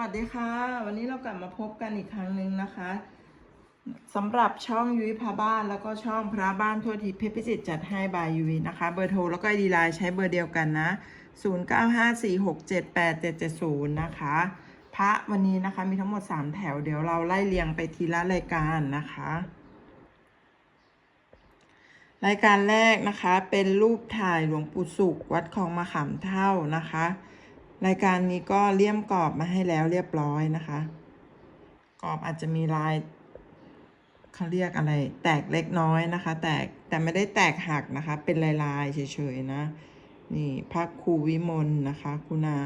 สวัสดีค่ะ วันนี้เรากลับมาพบกันอีกครั้งหนึ่งนะคะสำหรับช่องยุ้ยพาบ้านแล้วก็ช่องพระบ้านทั่วทิพย์เพชรพิจิตรจัดให้บายยุ้ยนะคะ เบอร์โทรแล้วก็ไอดีไลน์ใช้เบอร์เดียวกันนะ 0954678770 นะคะ พระวันนี้นะคะมีทั้งหมด 3 แถวเดี๋ยวเราไล่เรียงไปทีละรายการนะคะ รายการแรกนะคะเป็นรูปถ่ายหลวงปู่สุขวัดคลองมะขามเท่านะคะ รายการนี้ก็เลี่ยมกรอบมาให้แล้วเรียบร้อยนะคะ กรอบอาจจะมีลายเขาเรียกอะไร แตกเล็กน้อยนะคะ แตกแต่ไม่ได้แตกหักนะคะ เป็นลายลายๆเฉยๆนะ นี่พระครูวิมลนะคะ คุณา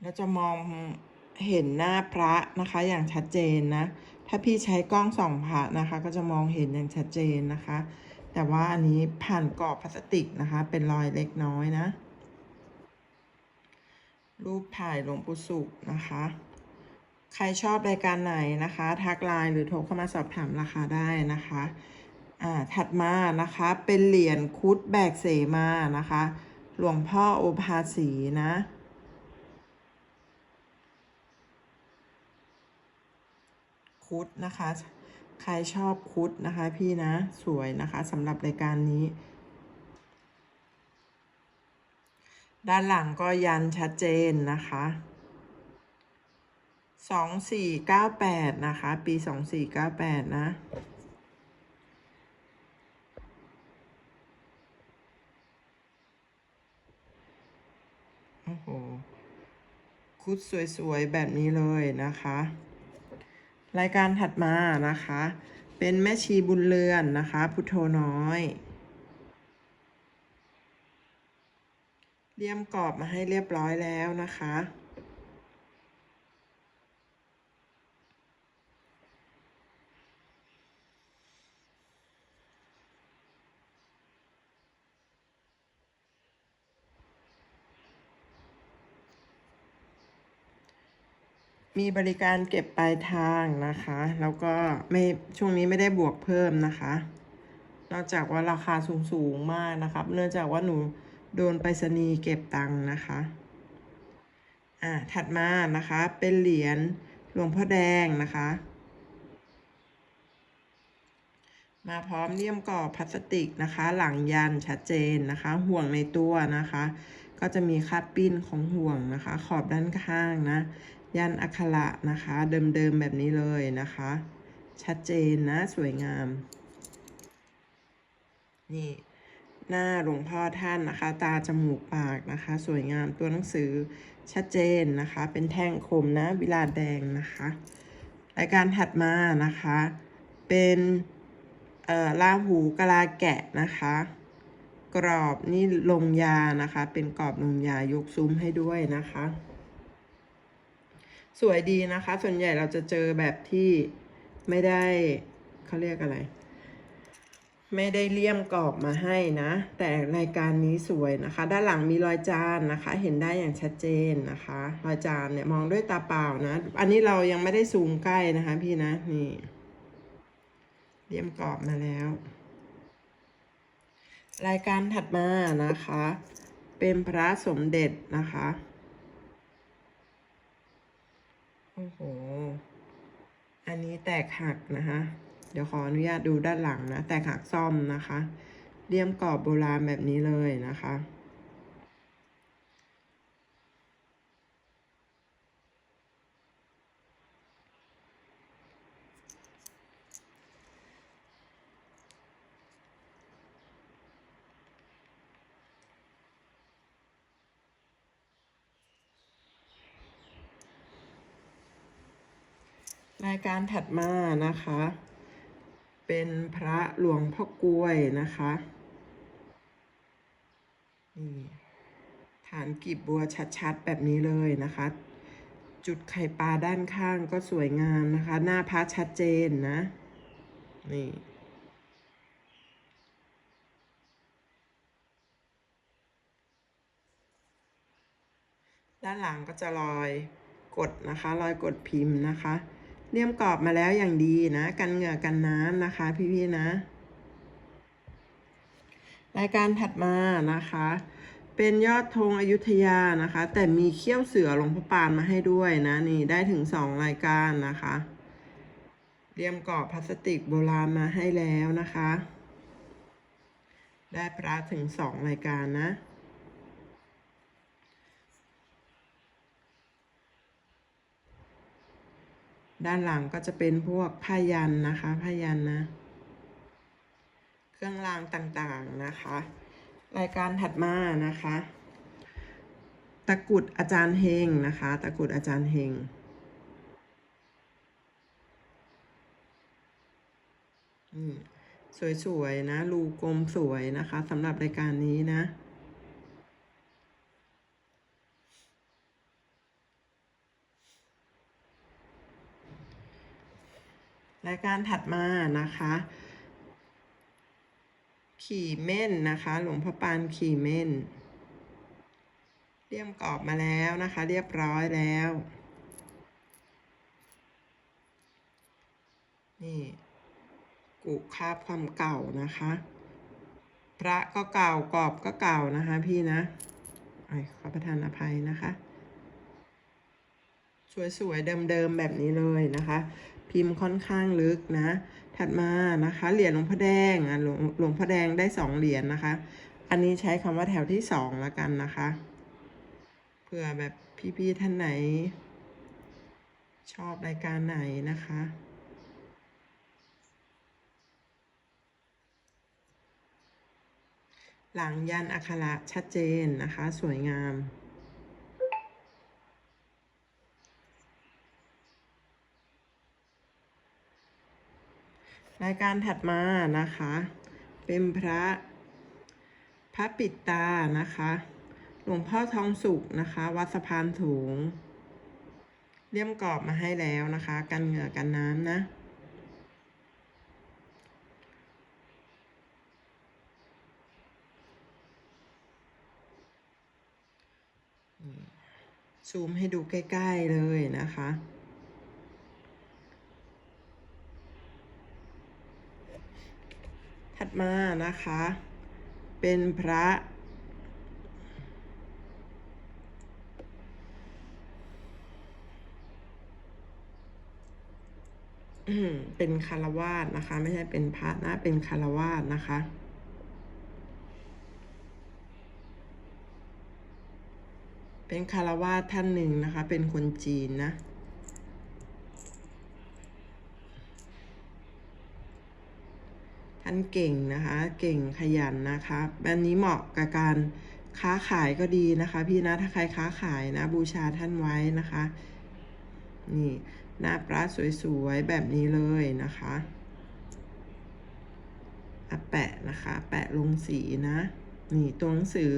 เราจะมองเห็นหน้าพระนะคะอย่างชัดเจนนะ ถ้าพี่ใช้กล้องส่องพระนะคะ ก็จะมองเห็นอย่างชัดเจนนะคะ แต่ว่าอันนี้ผ่านกรอบพลาสติกนะคะ เป็นรอยเล็กน้อยนะ รูปถ่ายหลวงปู่สุขนะคะ ใครชอบรายการไหนนะคะ ทักไลน์หรือโทรเข้ามาสอบถามราคาได้นะคะอ่าถัดมานะคะเป็นเหรียญคุดแบกเสมานะคะ หลวงพ่อโอภาสีนะ คุดนะคะ ใครชอบคุดนะคะพี่นะสวยนะคะสำหรับรายการนี้ ด้านหลังก็ยันชัดเจนนะคะสองสี่เก้าแปดนะคะ ปีสองสี่เก้าแปดนะโอ้โหคุดสวยๆ แบบนี้เลยนะคะ รายการถัดมานะคะ เป็นแม่ชีบุญเรือนนะคะ พุทโธน้อยเลี่ยมกรอบมาให้เรียบร้อยแล้วนะคะ มีบริการเก็บปลายทางนะคะ แล้วก็ไม่ช่วงนี้ไม่ได้บวกเพิ่มนะคะ นอกจากว่าราคาสูงสูงมากนะครับ เนื่องจากว่าหนูโดนไปรษณีย์เก็บตังค์นะคะ อ่าถัดมานะคะเป็นเหรียญหลวงพ่อแดงนะคะ มาพร้อมเลี่ยมกรอบพลาสติกนะคะ หลังยันชัดเจนนะคะ ห่วงในตัวนะคะ ก็จะมีคาดปิ้นของห่วงนะคะ ขอบด้านข้างนะ ยันอักขระนะคะ เดิมๆแบบนี้เลยนะคะ ชัดเจนนะสวยงาม นี่ หน้าหลวงพ่อท่านนะคะ ตาจมูกปากนะคะ สวยงามตัวหนังสือชัดเจนนะคะ เป็นแท่งคมนะวิลาแดงนะคะรายการถัดมานะคะ เป็นเอ่อลาหูกลาแกะนะคะ กรอบนี่ลงยานะคะ เป็นกรอบลงยายกซุ้มให้ด้วยนะคะ สวยดีนะคะ ส่วนใหญ่เราจะเจอแบบที่ไม่ได้เขาเรียกอะไร ไม่ได้เลี่ยมกรอบมาให้นะ แต่รายการนี้สวยนะคะ ด้านหลังมีรอยจานนะคะ เห็นได้อย่างชัดเจนนะคะ รอยจานเนี่ยมองด้วยตาเปล่านะ อันนี้เรายังไม่ได้ซูมใกล้นะคะ พี่นะนี่เลี่ยมกรอบมาแล้ว รายการถัดมานะคะ เป็นพระสมเด็จนะคะ โอ้โห อันนี้แตกหักนะคะ เดี๋ยวขออนุญาตดูด้านหลังนะ แตกหักซ่อมนะคะ เลี่ยมกรอบโบราณแบบนี้เลยนะคะ รายการถัดมานะคะ เป็นพระหลวงพ่อกล้วยนะคะนี่ฐานกีบบัวชัดๆ แบบนี้เลยนะคะ จุดไข่ปลาด้านข้างก็สวยงามนะคะ หน้าพระชัดเจนนะ นี่ด้านหลังก็จะรอยกดนะคะ รอยกดพิมพ์นะคะ เลี่ยมกรอบมาแล้วอย่างดีนะ กันเหงื่อกันน้ำนะคะ พี่ๆนะ รายการถัดมานะคะ เป็นยอดธงอยุธยานะคะ แต่มีเขี้ยวเสือหลวงพ่อปานมาให้ด้วยนะ นี่ได้ถึงสองรายการนะคะเรียมกรอบพลาสติกโบราณมาให้แล้วนะคะ ได้พระถึงสองรายการนะ ด้านหลังก็จะเป็นพวกผ้ายันนะคะผ้ายันนะ เครื่องรางต่างๆนะคะ รายการถัดมานะคะ ตะกุดอาจารย์เฮงนะคะ ตะกุดอาจารย์เฮงสวยๆนะรูกลมสวยนะคะสำหรับรายการนี้นะ รายการถัดมานะคะ ขี่เม่นนะคะ หลวงพ่อปานขี่เม่น เรียมกรอบมาแล้วนะคะ เรียบร้อยแล้ว นี่กุคาบความเก่านะคะ พระก็เก่ากรอบก็เก่านะคะ พี่นะไอ้ขอประทานอภัยนะคะ สวยๆ เดิมๆ แบบนี้เลยนะคะ พิมพ์ค่อนข้างลึกนะ ถัดมานะคะเหรียญหลวงพ่อแดงอะหลวงหลวงพ่อแดงได้สองเหรียญนะคะ อันนี้ใช้คำว่าแถวที่สองแล้วกันนะคะเผื่อแบบพี่ๆท่านไหน ชอบรายการไหนนะคะหลังยันอักขระชัดเจนนะคะ สวยงาม รายการถัดมานะคะ เป็นพระ พระปิดตานะคะ หลวงพ่อทองสุกนะคะ วัดสะพานถุงเลี่ยมกรอบมาให้แล้วนะคะ กันเหงื่อกันน้ำนะซูมให้ดูใกล้ ๆ เลยนะคะ ถัดมานะคะ เป็นพระ เป็นคารวาสนะคะ ไม่ใช่เป็นพระนะ เป็นคารวาสนะคะเป็นคารวาสท่านหนึ่งนะคะ เป็นคนจีนนะานเก่งนะคะ เก่งขยันนะคะแบบนี้เหมาะกับการค้าขายก็ดีนะคะ พี่นะถ้าใครค้าขายนะ บูชาท่านไว้นะคะ นี่หน้าปลาสวยๆแบบนี้เลยนะคะอะแปะนะคะ แปะลงสีนะ นี่ตัวหนังสือ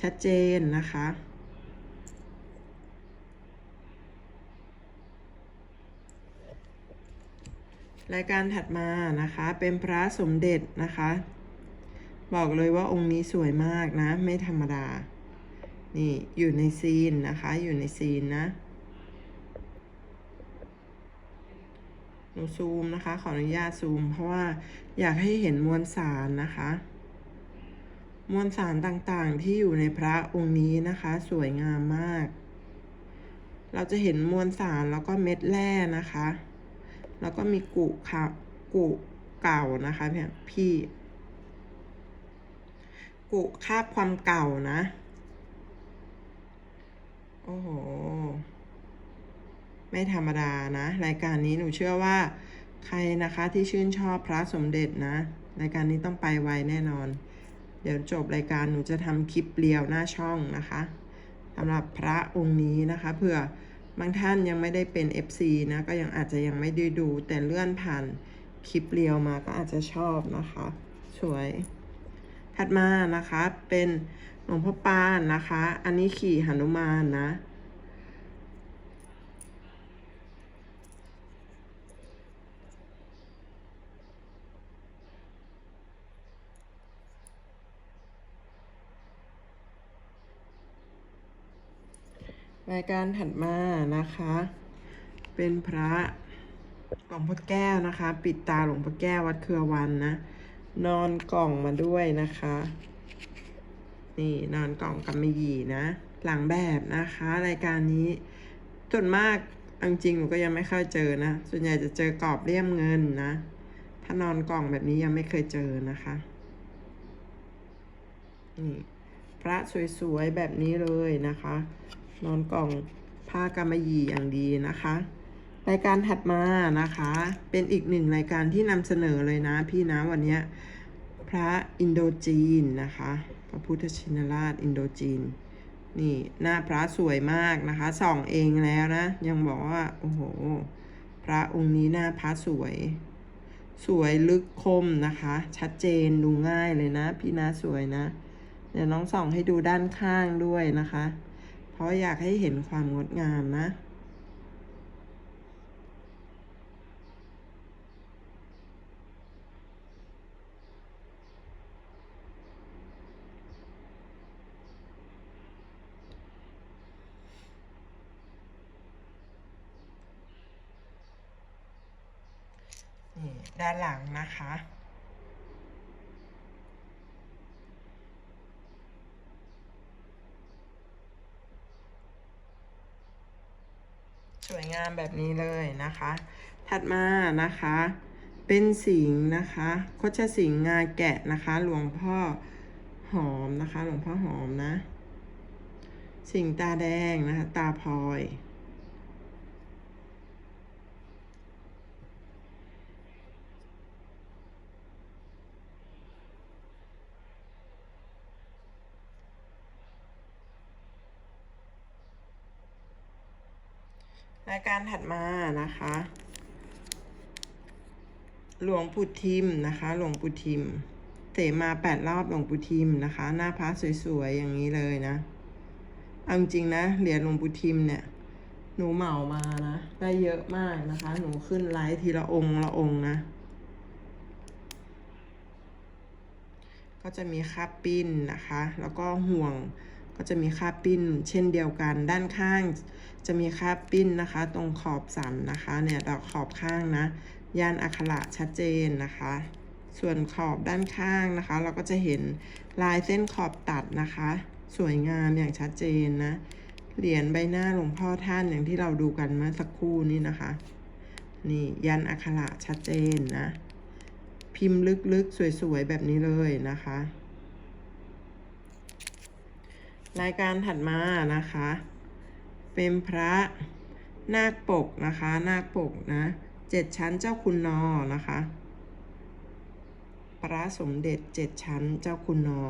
ชัดเจนนะคะ รายการถัดมานะคะ เป็นพระสมเด็จนะคะ บอกเลยว่าองค์นี้สวยมากนะ ไม่ธรรมดา นี่อยู่ในซีนนะคะ อยู่ในซีนนะหนูซูมนะคะ ขออนุญาตซูม เพราะว่าอยากให้เห็นมวลสารนะคะ มวลสารต่างๆที่อยู่ในพระองค์นี้นะคะ สวยงามมาก เราจะเห็นมวลสารแล้วก็เม็ดแร่นะคะ แล้วก็มีกุค่ะกุเก่านะคะพี่พี่กุคาบความเก่านะ โอ้โห ไม่ธรรมดานะ รายการนี้หนูเชื่อว่า ใครนะคะที่ชื่นชอบพระสมเด็จนะ รายการนี้ต้องไปไวแน่นอน เดี๋ยวจบรายการหนูจะทำคลิปเรียวหน้าช่องนะคะสำหรับพระองค์นี้นะคะเผื่อ บางท่านยังไม่ได้เป็น FC นะก็ยังอาจจะยังไม่ได้ดู แต่เลื่อนผ่านคลิปเรียวมาก็อาจจะชอบนะคะสวย ถัดมานะคะเป็นหลวงพ่อปานนะคะ อันนี้ขี่หนุมานนะ รายการถัดมานะคะ เป็นพระหลวงพ่อแก้วนะคะ ปิดตาหลวงพ่อแก้ววัดเครือวันนะ นอนกล่องมาด้วยนะคะ นี่นอนกล่องกำมะหยี่นะ หลังแบบนะคะ รายการนี้ส่วนมากจริงๆหนูก็ยังไม่เคยเจอนะ ส่วนใหญ่จะเจอกรอบเลี่ยมเงินนะ ถ้านอนกล่องแบบนี้ยังไม่เคยเจอนะคะนี่พระสวยๆแบบนี้เลยนะคะ นอนกล่องผ้ากำมะหยี่อย่างดีนะคะรายการถัดมานะคะ เป็นอีกหนึ่งรายการที่นำเสนอเลยนะพี่นะวันนี้พระอินโดจีนนะคะ พระพุทธชินราชอินโดจีน นี่หน้าพระสวยมากนะคะ ส่องเองแล้วนะ ยังบอกว่า โอ้โห พระองค์นี้หน้าพระสวย สวยลึกคมนะคะ ชัดเจนดูง่ายเลยนะ พี่นาสวยนะ เดี๋ยวน้องส่องให้ดูด้านข้างด้วยนะคะ ราะอยากให้เห็นความงดงามนะนี่ด้านหลังนะคะ วยงามแบบนี้เลยนะคะ ถัดมานะคะ เป็นสิงห์นะคะโคชสิงห์งาแกะนะคะ หลวงพ่อหอมนะคะ หลวงพ่อหอมนะ สิงห์ตาแดงนะคะ ตาพลอย การถัดมานะคะ หลวงปู่ทิมนะคะ หลวงปู่ทิมเสมาแปดรอบหลวงปู่ทิมนะคะ หน้าพระสวยๆอย่างนี้เลยนะเอาจริงนะเหรียญหลวงปู่ทิมเนี่ยหนูเหมามานะได้เยอะมากนะคะ หนูขึ้นไลฟ์ทีละองค์ละองค์นะ ก็จะมีคาปิ้นนะคะ แล้วก็ห่วง ก็จะมีค่าปิ้นเช่นเดียวกัน ด้านข้างจะมีค่าปิ้นนะคะ ตรงขอบสันนะคะเนี่ยดอกขอบข้างนะย่านอักขระชัดเจนนะคะ ส่วนขอบด้านข้างนะคะ เราก็จะเห็นลายเส้นขอบตัดนะคะ สวยงามอย่างชัดเจนนะเหรียญใบหน้าหลวงพ่อท่านอย่างที่เราดูกันเมื่อสักครู่นี้นะคะ นี่ยันอักขระชัดเจนนะ พิมพ์ลึกๆ สวยๆ แบบนี้เลยนะคะ รายการถัดมานะคะ เป็นพระนาคปกนะคะ นาคปกนะเจ็ดชั้นเจ้าคุณนอนะคะ พระสมเด็จเจ็ดชั้นเจ้าคุณนอ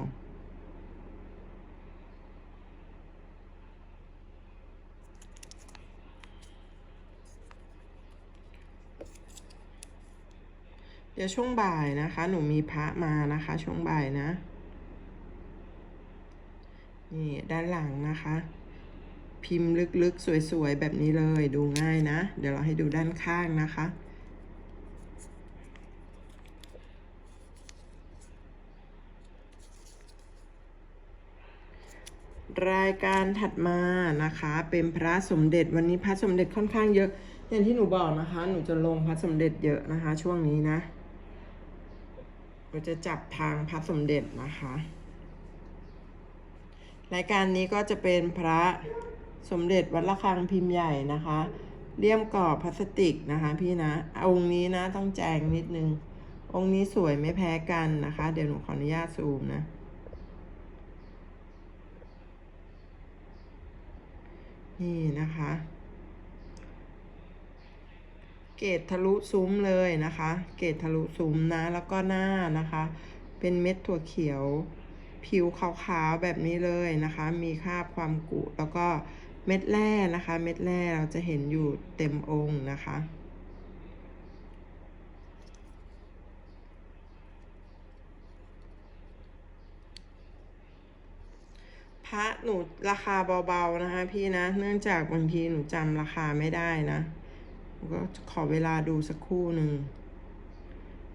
เดี๋ยวช่วงบ่ายนะคะ หนูมีพระมานะคะ ช่วงบ่ายนะ นี่ด้านหลังนะคะ พิมพ์ลึกๆ สวยๆ แบบนี้เลยดูง่ายนะ เดี๋ยวเราให้ดูด้านข้างนะคะ รายการถัดมานะคะ เป็นพระสมเด็จวันนี้พระสมเด็จค่อนข้างเยอะอย่างที่หนูบอกนะคะ หนูจะลงพระสมเด็จเยอะนะคะ ช่วงนี้นะเราจะจับทางพระสมเด็จนะคะ รายการนี้ก็จะเป็นพระสมเด็จวัดระฆังพิมพ์ใหญ่นะคะเลี่ยมกรอบพลาสติกนะคะพี่นะ องค์นี้นะต้องแจงนิดนึง องค์นี้สวยไม่แพ้กันนะคะ เดี๋ยวหนูขออนุญาตซูมนะ นี่นะคะ เกตทะลุซุ้มเลยนะคะ เกตทะลุซุ้มนะ แล้วก็หน้านะคะ เป็นเม็ดถั่วเขียว ผิวขาวๆแบบนี้เลยนะคะ มีคราบความกุแล้วก็เม็ดแร่นะคะ เม็ดแร่เราจะเห็นอยู่เต็มองค์นะคะพระหนูราคาเบาๆนะคะพี่นะ เนื่องจากบางทีหนูจำราคาไม่ได้นะก็ขอเวลาดูสักครู่หนึ่ง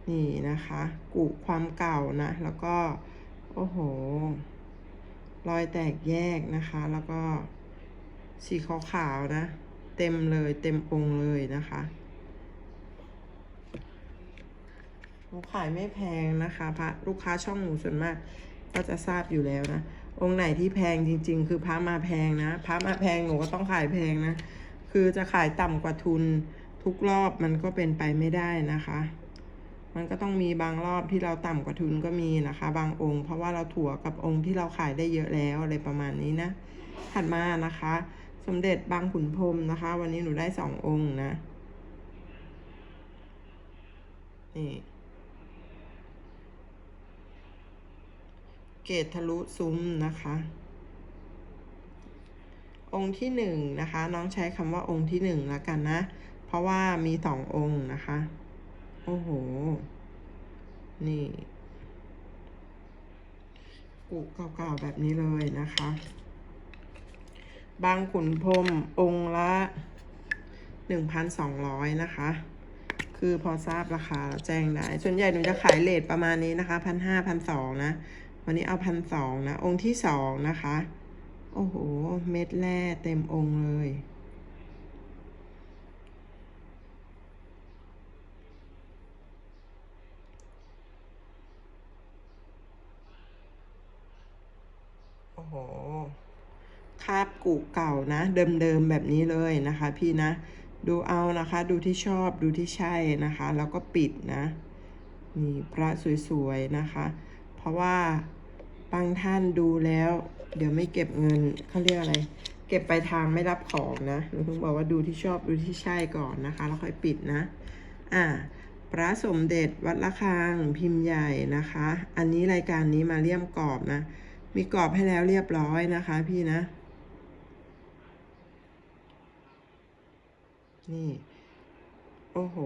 นี่นะคะ กุความเก่านะ แล้วก็ โอ้โห รอยแตกแยกนะคะ แล้วก็สีขาวๆนะ เต็มเลยเต็มองเลยนะคะหนูขายไม่แพงนะคะพระลูกค้าช่องหนูส่วนมาก ก็จะทราบอยู่แล้วนะ องค์ไหนที่แพงจริง ๆ คือพระมาแพงนะพระมาแพงหนูก็ต้องขายแพงนะ คือจะขายต่ำกว่าทุนทุกรอบมันก็เป็นไปไม่ได้นะคะ มันก็ต้องมีบางรอบที่เราต่ำกว่าทุนก็มีนะคะ บางองค์ เพราะว่าเราถั่วกับองค์ที่เราขายได้เยอะแล้วอะไรประมาณนี้นะถัดมานะคะ สมเด็จบางขุนพรมนะคะ วันนี้หนูได้สององค์นะนี่เกตทะลุซุ้มนะคะ องค์ที่หนึ่งนะคะ น้องใช้คำว่าองค์ที่หนึ่งแล้วกันนะ เพราะว่ามีสององค์นะคะ โอ้โห นี่ กุเก่าๆแบบนี้เลยนะคะ บางขุนพรมองค์ละหนึ่งพันสองร้อยนะคะ คือพอทราบราคาแล้วแจ้งได้ ส่วนใหญ่หนูจะขายเลทประมาณนี้นะคะพันห้าพันสองนะ วันนี้เอาพันสองนะ องค์ที่สองนะคะ โอ้โห เม็ดแร่เต็มองค์เลย โอ้โห คาบ กุเก่านะ เดิมๆแบบนี้เลยนะคะ พี่นะ ดูเอานะคะ ดูที่ชอบดูที่ใช่นะคะ แล้วก็ปิดนะนี่พระสวยๆนะคะ เพราะว่าบางท่านดูแล้ว เดี๋ยวไม่เก็บเงินเขาเรียกอะไร เก็บไปทางไม่รับของนะหนูเพิ่งบอกว่าดูที่ชอบดูที่ใช่ก่อนนะคะ แล้วค่อยปิดนะ อ่าพระสมเด็จวัดละคังพิมพ์ใหญ่นะคะ อันนี้รายการนี้มาเลี่ยมกรอบนะ มีกรอบให้แล้วเรียบร้อยนะคะ พี่นะ นี่ โอ้โห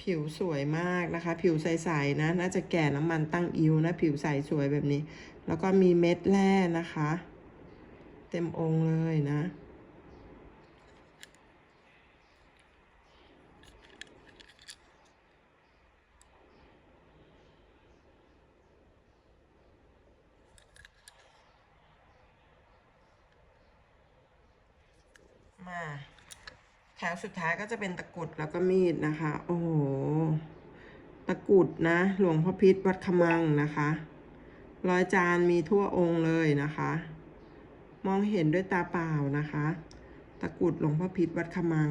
ผิวสวยมากนะคะ ผิวใสๆนะ น่าจะแก่น้ำมันตั้งอิวนะ ผิวใสสวยแบบนี้ แล้วก็มีเม็ดแร่นะคะ เต็มองค์เลยนะ มา แถวสุดท้ายก็จะเป็นตะกรุดแล้วก็มีดนะคะ โอ้โห ตะกรุดนะ หลวงพ่อพิษวัดขมังนะคะรอยจานมีทั่วองค์เลยนะคะ มองเห็นด้วยตาเปล่านะคะ ตะกรุดหลวงพ่อพิษวัดขมัง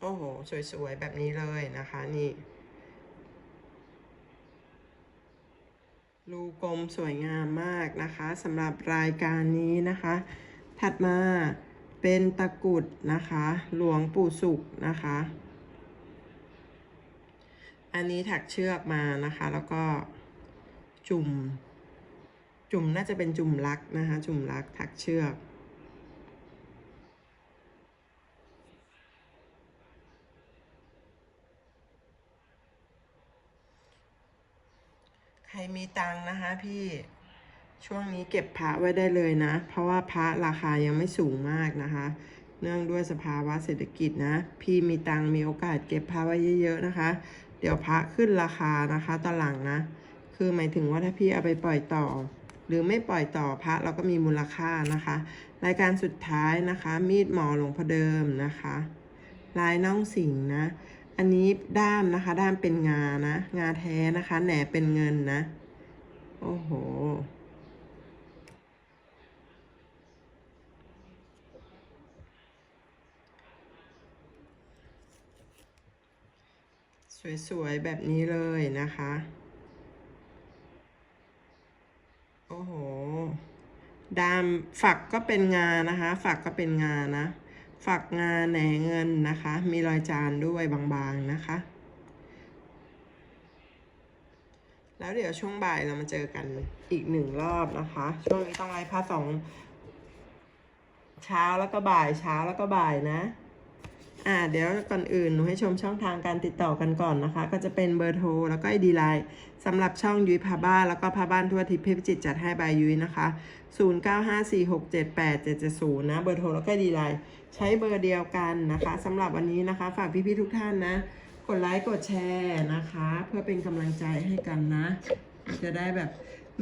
โอ้โห สวยๆ แบบนี้เลยนะคะ นี่ รูกลมสวยงามมากนะคะสำหรับรายการนี้นะคะ ถัดมาเป็นตะกุดนะคะ หลวงปู่สุขนะคะ อันนี้ถักเชือกมานะคะ แล้วก็จุ่ม จุ่มน่าจะเป็นจุ่มลักนะคะ จุ่มลักถักเชือก มีตังนะคะพี่ช่วงนี้เก็บพระไว้ได้เลยนะ เพราะว่าพระราคายังไม่สูงมากนะคะ เนื่องด้วยสภาวะเศรษฐกิจนะ พี่มีตังมีโอกาสเก็บพระไว้เยอะๆนะคะ เดี๋ยวพระขึ้นราคานะคะตอนหลังนะ คือหมายถึงว่าถ้าพี่เอาไปปล่อยต่อ หรือไม่ปล่อยต่อพระเราก็มีมูลค่านะคะ รายการสุดท้ายนะคะ มีดหมอหลวงพ่อเดิมนะคะลายน่องสิงนะ อันนี้ด้ามนะคะ ด้ามเป็นงานะ งาแท้นะคะ แหนเป็นเงินนะ โอ้โห สวย ๆ แบบนี้เลยนะคะ โอ้โห ดามฝักก็เป็นงานนะคะ ฝักก็เป็นงานนะ ฝักงานแหนเงินนะคะ มีรอยจานด้วยบางๆนะคะ แล้วเดี๋ยวช่วงบ่ายเรามาเจอกันอีกหนึ่งรอบนะคะ ช่วงนี้ต้องไล่พาสองเช้าแล้วก็บ่ายเช้าแล้วก็บ่ายนะ อ่า เดี๋ยวก่อนอื่นหนูให้ชมช่องทางการติดต่อกันก่อนนะคะ ก็จะเป็นเบอร์โทรแล้วก็ไอดีไลน์สำหรับช่องยุ้ยพาบ้านแล้วก็พาบ้านทั่วทิพย์พชรจิตจัดให้บายยุ้ยนะคะ 0954678770 นะเบอร์โทรแล้วก็ไอดีไลน์ใช้เบอร์เดียวกันนะคะสำหรับวันนี้นะคะ ฝากพี่ๆทุกท่านนะ กดไลค์กดแชร์นะคะ เพื่อเป็นกำลังใจให้กันนะ จะได้แบบ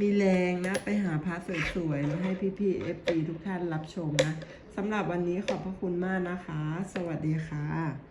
มีแรงนะ ไปหาพระสวยๆมาให้พี่ๆเอฟซีทุกท่านรับชมนะสำหรับวันนี้ขอบพระคุณมากนะคะ สวัสดีค่ะ